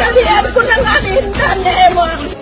Dalian ko na nga ni Hindan, Emon.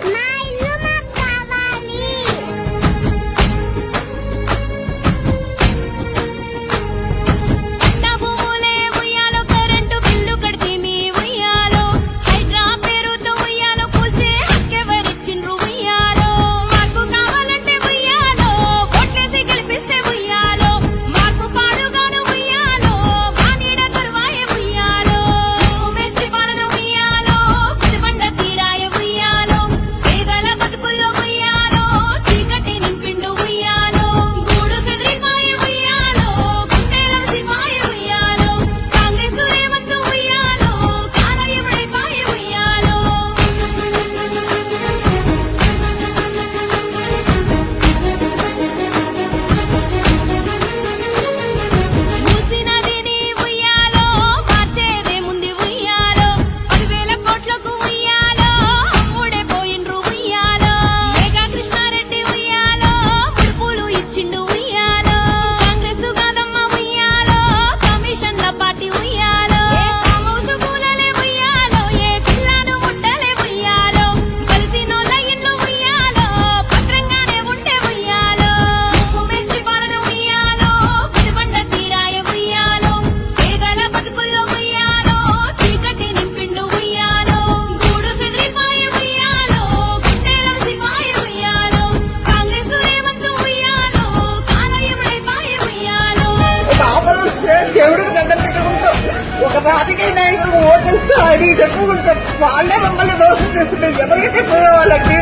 రాజకీయ నాయకులు ఓటేస్తే అని చెప్పుకుంటే వాళ్ళే మమ్మల్ని దోషం చేస్తున్నారు ఎవరికైతే పోయే వాళ్ళకి